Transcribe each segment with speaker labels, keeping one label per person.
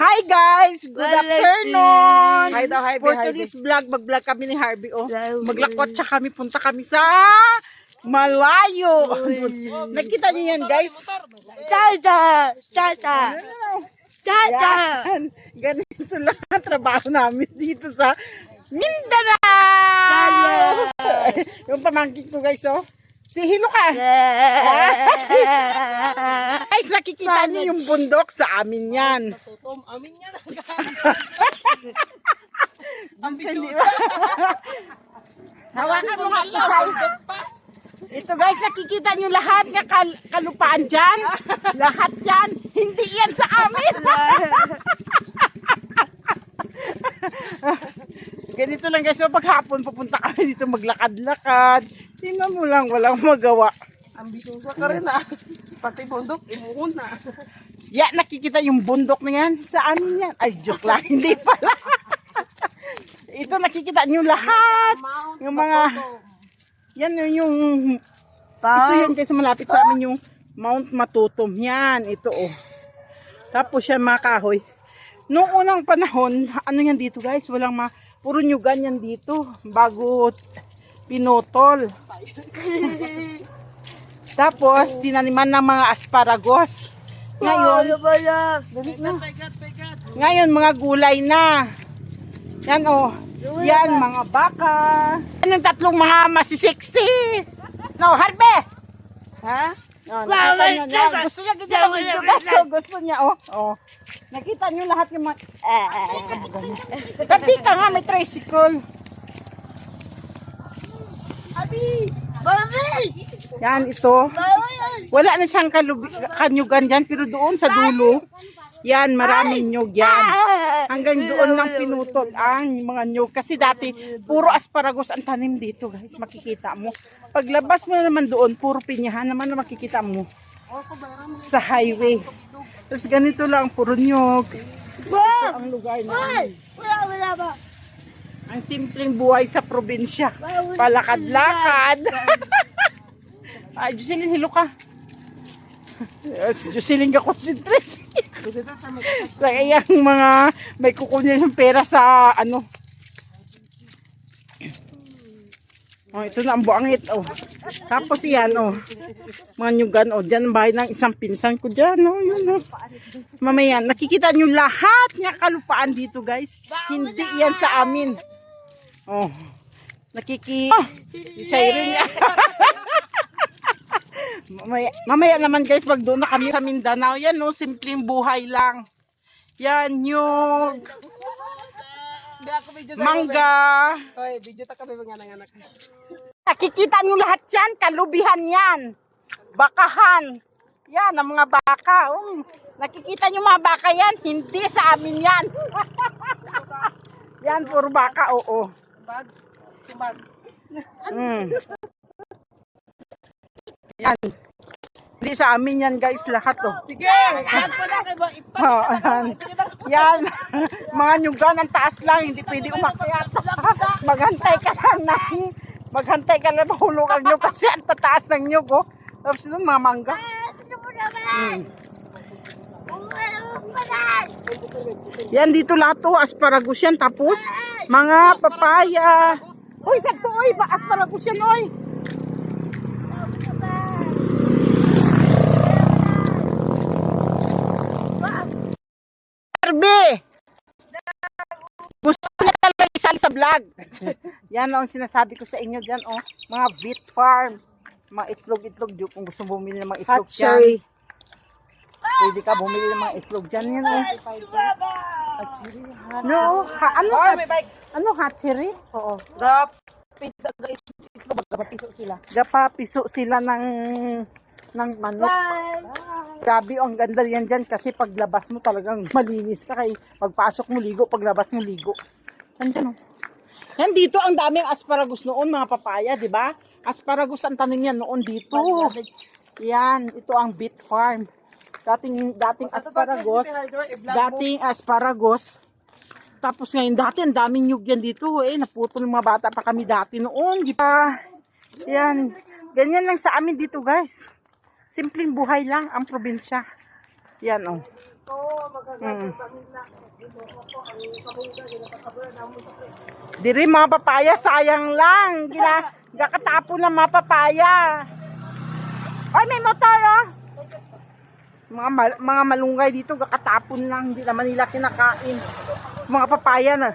Speaker 1: Hi guys! Good
Speaker 2: Well,
Speaker 1: afternoon!
Speaker 3: Hi daw, hi,
Speaker 1: For today's vlog, mag-vlog kami ni Harvey. Oh.
Speaker 2: Hello.
Speaker 1: Maglakot siya kami, punta kami sa malayo. Nakita niyo yan guys?
Speaker 2: Tata! Tata! Tata!
Speaker 1: Ganito lang ang trabaho namin dito sa Mindanao! Yung pamangkin ko guys, oh. Si Hilo ka. Guys, nakikita niyo yung bundok sa amin yan.
Speaker 3: Tutom, amin yan.
Speaker 1: Ambisyoso. Hawakan mo nga isay. Ito guys, nakikita nyo lahat ng kal- kalupaan dyan. Lahat yan. Hindi yan sa amin. Ganito lang guys, so paghapon pupunta kami dito maglakad-lakad. Tingnan mo lang, walang magawa.
Speaker 3: Ambisyoso ka rin ah. Pati bundok, imuhon na.
Speaker 1: Ya, nakikita yung bundok na yan. Sa amin yan. Ay, joke lang. Hindi pala. Ito nakikita nyo lahat. Yung mga, yan yung, yung ito yun kasi malapit sa amin yung Mount Matutom. Yan, ito oh. Tapos yan mga kahoy. Noong unang panahon, ano yan dito guys? Walang ma... Puro nyugan yan dito. Bago pinutol. Tapos, tinaniman ng mga asparagus. Ngayon,
Speaker 3: pegat.
Speaker 1: ngayon mga gulay na. Yan oh. Yan mga baka. Yan yung tatlong mga masisexy. No, Harbe! Ha? Oh, nakita nyo niya. Gusto niya ganyan ang video guys. So, gusto niya oh. oh. Nakita niyo lahat yung mga... Eh, eh, eh. Tapi ka nga, may tricycle. Yan, ito. Wala na siyang kalubi, kanyugan dyan, pero doon sa dulo, yan, maraming nyug yan. Hanggang doon lang pinutol ang mga nyug. Kasi dati, puro asparagus ang tanim dito, guys. Makikita mo. Paglabas mo naman doon, puro pinyahan naman na makikita mo. Sa highway. Tapos ganito lang, puro nyug. Ito ang lugar namin.
Speaker 2: Wala, wala ba?
Speaker 1: Ang simpleng buhay sa probinsya. Palakad-lakad. Ay, Jocelyn, hilo ka. Si Jocelyn ka concentrate. Kaya yung mga may kukunin yung pera sa ano. Oh, ito na ang buangit, oh. Tapos yan, oh. Mga nyugan, oh. Diyan ang bahay ng isang pinsan ko dyan, oh. Yun, oh. Mamaya, nakikita nyo lahat ng kalupaan dito, guys. Hindi yan sa amin. Oh. Nakiki... Oh, si Siren niya. mamaya, mamaya naman guys, pag doon na kami sa Mindanao, yan no, simpleng buhay lang. Yan yung mangga.
Speaker 3: Hoy, video ta kami mga anak.
Speaker 1: Nakikita nyo lahat yan, kalubihan yan. Bakahan. Yan, ang mga baka. Um, nakikita nyo mga baka yan, hindi sa amin yan. yan, puro baka, oo.
Speaker 3: Bag, bag.
Speaker 1: Mm. Yan. Hindi sa amin yan guys, lahat oh.
Speaker 3: Sige, yan pa na kay ba ipa.
Speaker 1: Oh, ayan. Yan. Mga nyugan, ang taas lang, hindi pwede umakyat. Maghantay ka lang na. Maghantay ka lang mahulog ang nyug kasi ang tataas ng nyug oh. Tapos doon mga mangga. Mm. Yan dito lahat to, asparagus yan. Tapos, mga papaya. Uy, sakto, uy, ba, asparagus yan, uy. Barbie! Gusto niya talaga isali sa vlog. yan ang sinasabi ko sa inyo dyan, oh. Mga beet farm. Mga itlog-itlog. Kung gusto bumili ng mga itlog dyan. Pwede ka bumili ng mga itlog dyan. Yan, oh. No, ha, ano, ha,
Speaker 3: may bike.
Speaker 1: ano hatchery? Oo.
Speaker 3: Gap. Pizza guys. Itlog magkapiso sila.
Speaker 1: Gapapiso sila ng ng manok. Grabe, oh, ang ganda yan dyan kasi paglabas mo talagang malinis ka kay pagpasok mo ligo, paglabas mo ligo. Yan oh. Yan dito ang daming asparagus noon mga papaya, di ba? Asparagus ang tanim yan noon dito. Yan, ito ang beet farm. Dating dating asparagus, dating asparagus. Tapos ngayon dati ang daming nyug yan dito eh. Naputol ng mga bata pa kami dati noon. Di? Yan. Ganyan lang sa amin dito guys. Simpleng buhay lang ang probinsya. Yan oh. Mm. Diri mga papaya, sayang lang. Gina, gakatapo ng mga papaya. Ay, may motor oh. Mga, mal- mga malunggay dito, gakatapon lang. Hindi naman nila kinakain. Mga papaya na.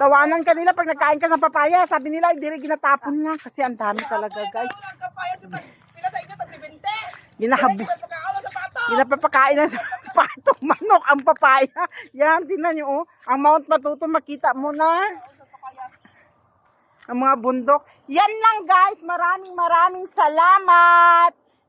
Speaker 1: Tawanan ka nila pag nagkain ka ng papaya. Sabi nila, hindi rin ginatapon nga. Kasi ang dami talaga, guys. Ginahabu. Ginapapakain ng sapato, manok, ang papaya. Yan, tinan nyo, oh. Ang Mount Matuto, makita mo na. Ang mga bundok. Yan lang, guys. Maraming maraming salamat.